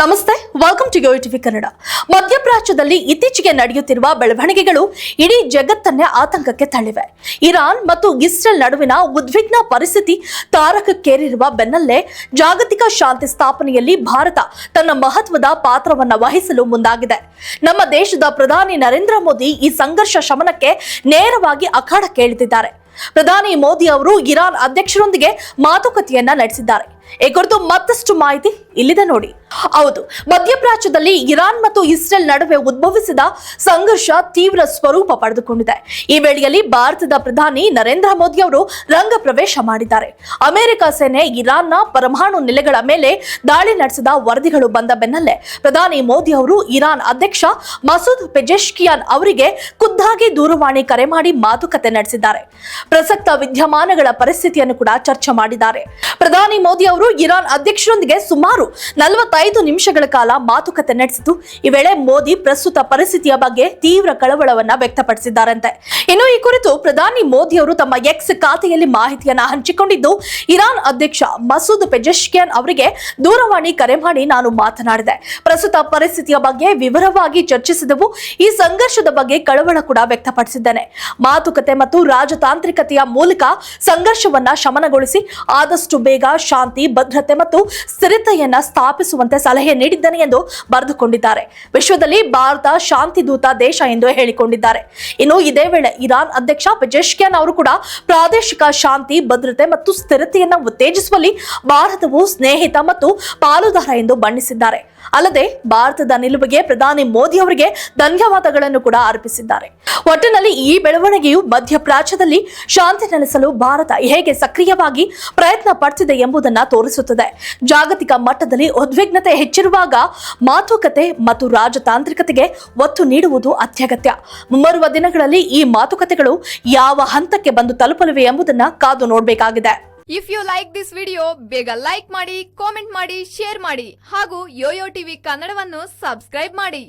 ನಮಸ್ತೆ welcome to TV Kannada. ಮಧ್ಯಪ್ರಾಚ್ಯದಲ್ಲಿ ಇತ್ತೀಚೆಗೆ ನಡೆಯುತ್ತಿರುವ ಬೆಳವಣಿಗೆಗಳು ಇಡೀ ಜಗತ್ತನ್ನೇ ಆತಂಕಕ್ಕೆ ತಳ್ಳಿವೆ. ಇರಾನ್ ಮತ್ತು ಇಸ್ರೇಲ್ ನಡುವಿನ ಉದ್ವಿಗ್ನ ಪರಿಸ್ಥಿತಿ ತಾರಕಕ್ಕೇರಿರುವ ಬೆನ್ನಲ್ಲೇ ಜಾಗತಿಕ ಶಾಂತಿ ಸ್ಥಾಪನೆಯಲ್ಲಿ ಭಾರತ ತನ್ನ ಮಹತ್ವದ ಪಾತ್ರವನ್ನು ವಹಿಸಲು ಮುಂದಾಗಿದೆ. ನಮ್ಮ ದೇಶದ ಪ್ರಧಾನಿ ನರೇಂದ್ರ ಮೋದಿ ಈ ಸಂಘರ್ಷ ಶಮನಕ್ಕೆ ನೇರವಾಗಿ ಅಖಾಡಕ್ಕೆ ಇಳಿದಿದ್ದಾರೆ ಪ್ರಧಾನಿ ಮೋದಿ ಅವರು ಇರಾನ್ ಅಧ್ಯಕ್ಷರೊಂದಿಗೆ ಮಾತುಕತೆಯನ್ನ ನಡೆಸಿದ್ದಾರೆ. ಈ ಕುರಿತು ಮತ್ತಷ್ಟು ಮಾಹಿತಿ ಇಲ್ಲಿದೆ ನೋಡಿ. ಹೌದು, ಮಧ್ಯಪ್ರಾಚ್ಯದಲ್ಲಿ ಇರಾನ್ ಮತ್ತು ಇಸ್ರೇಲ್ ನಡುವೆ ಉದ್ಭವಿಸಿದ ಸಂಘರ್ಷ ತೀವ್ರ ಸ್ವರೂಪ ಪಡೆದುಕೊಂಡಿದೆ. ಈ ವೇಳೆಯಲ್ಲಿ ಭಾರತದ ಪ್ರಧಾನಿ ನರೇಂದ್ರ ಮೋದಿ ಅವರು ರಂಗ ಪ್ರವೇಶ ಮಾಡಿದ್ದಾರೆ. ಅಮೆರಿಕ ಸೇನೆ ಇರಾನ್ನ ಪರಮಾಣು ನೆಲೆಗಳ ಮೇಲೆ ದಾಳಿ ನಡೆಸಿದ ವರದಿಗಳು ಬಂದ ಬೆನ್ನಲ್ಲೇ ಪ್ರಧಾನಿ ಮೋದಿ ಅವರು ಇರಾನ್ ಅಧ್ಯಕ್ಷ ಮಸೂದ್ ಪೆಜೆಶ್ಕಿಯಾನ್ ಅವರಿಗೆ ಖುದ್ದಾಗಿ ದೂರವಾಣಿ ಕರೆ ಮಾಡಿ ಮಾತುಕತೆ ನಡೆಸಿದ್ದಾರೆ. ಪ್ರಸಕ್ತ ವಿದ್ಯಮಾನಗಳ ಪರಿಸ್ಥಿತಿಯನ್ನು ಕೂಡ ಚರ್ಚೆ ಮಾಡಿದ್ದಾರೆ. ಪ್ರಧಾನಿ ಮೋದಿ ಇರಾನ್ ಅಧ್ಯಕ್ಷರೊಂದಿಗೆ ಸುಮಾರು ನಲವತ್ತೈದು ನಿಮಿಷಗಳ ಕಾಲ ಮಾತುಕತೆ ನಡೆಸಿದ್ದು, ಈ ವೇಳೆ ಮೋದಿ ಪ್ರಸ್ತುತ ಪರಿಸ್ಥಿತಿಯ ಬಗ್ಗೆ ತೀವ್ರ ಕಳವಳವನ್ನ ವ್ಯಕ್ತಪಡಿಸಿದ್ದಾರಂತೆ. ಇನ್ನು ಈ ಕುರಿತು ಪ್ರಧಾನಿ ಮೋದಿ ಅವರು ತಮ್ಮ ಎಕ್ಸ್ ಖಾತೆಯಲ್ಲಿ ಮಾಹಿತಿಯನ್ನ ಹಂಚಿಕೊಂಡಿದ್ದು, ಇರಾನ್ ಅಧ್ಯಕ್ಷ ಮಸೂದ್ ಪೆಜೆಶ್ಕಿಯಾನ್ ಅವರಿಗೆ ದೂರವಾಣಿ ಕರೆ ಮಾಡಿ ನಾನು ಮಾತನಾಡಿದೆ. ಪ್ರಸ್ತುತ ಪರಿಸ್ಥಿತಿಯ ಬಗ್ಗೆ ವಿವರವಾಗಿ ಚರ್ಚಿಸಿದವು. ಈ ಸಂಘರ್ಷದ ಬಗ್ಗೆ ಕಳವಳ ಕೂಡ ವ್ಯಕ್ತಪಡಿಸಿದ್ದೇನೆ. ಮಾತುಕತೆ ಮತ್ತು ರಾಜತಾಂತ್ರಿಕತೆಯ ಮೂಲಕ ಸಂಘರ್ಷವನ್ನ ಶಮನಗೊಳಿಸಿ ಆದಷ್ಟು ಬೇಗ ಶಾಂತಿ ಭದ್ರತೆ ಮತ್ತು ಸ್ಥಿರತೆಯನ್ನ ಸ್ಥಾಪಿಸುವಂತೆ ಸಲಹೆ ನೀಡಿದ್ದಾನೆ ಎಂದು ಬರೆದುಕೊಂಡಿದ್ದಾರೆ. ವಿಶ್ವದಲ್ಲಿ ಭಾರತ ಶಾಂತಿ ದೂತ ದೇಶ ಎಂದು ಹೇಳಿಕೊಂಡಿದ್ದಾರೆ. ಇನ್ನು ಇದೇ ವೇಳೆ ಇರಾನ್ ಅಧ್ಯಕ್ಷ ಪೆಜೆಶ್ಕಿಯಾನ್ ಅವರು ಕೂಡ ಪ್ರಾದೇಶಿಕ ಶಾಂತಿ, ಭದ್ರತೆ ಮತ್ತು ಸ್ಥಿರತೆಯನ್ನ ಉತ್ತೇಜಿಸುವಲ್ಲಿ ಭಾರತವು ಸ್ನೇಹಿತ ಮತ್ತು ಪಾಲುದಾರ ಎಂದು ಬಣ್ಣಿಸಿದ್ದಾರೆ. ಅಲ್ಲದೆ ಭಾರತದ ನಿಲುವಿಗೆ ಪ್ರಧಾನಿ ಮೋದಿ ಅವರಿಗೆ ಧನ್ಯವಾದಗಳನ್ನು ಕೂಡ ಅರ್ಪಿಸಿದ್ದಾರೆ. ಒಟ್ಟಿನಲ್ಲಿ ಈ ಬೆಳವಣಿಗೆಯು ಮಧ್ಯಪ್ರಾಚ್ಯದಲ್ಲಿ ಶಾಂತಿ ನೆಲೆಸಲು ಭಾರತ ಹೇಗೆ ಸಕ್ರಿಯವಾಗಿ ಪ್ರಯತ್ನ ಪಡ್ತಿದೆ ಎಂಬುದನ್ನು ತೋರಿಸುತ್ತದೆ. ಜಾಗತಿಕ ಮಟ್ಟದಲ್ಲಿ ಉದ್ವಿಗ್ನತೆ ಹೆಚ್ಚಿರುವಾಗ ಮಾತುಕತೆ ಮತ್ತು ರಾಜತಾಂತ್ರಿಕತೆಗೆ ಒತ್ತು ನೀಡುವುದು ಅತ್ಯಗತ್ಯ. ಮುಂಬರುವ ದಿನಗಳಲ್ಲಿ ಈ ಮಾತುಕತೆಗಳು ಯಾವ ಹಂತಕ್ಕೆ ಬಂದು ತಲುಪಲಿವೆ ಎಂಬುದನ್ನ ಕಾದು ನೋಡಬೇಕಾಗಿದೆ. If you like this video ಬೇಗ ಲೈಕ್ ಮಾಡಿ ಕಾಮೆಂಟ್ ಮಾಡಿ ಶೇರ್ ಮಾಡಿ ಹಾಗೂ ಯೋಯೋ ಟಿವಿ ಕನ್ನಡವನ್ನು ಸಬ್ಸ್ಕ್ರೈಬ್ ಮಾಡಿ.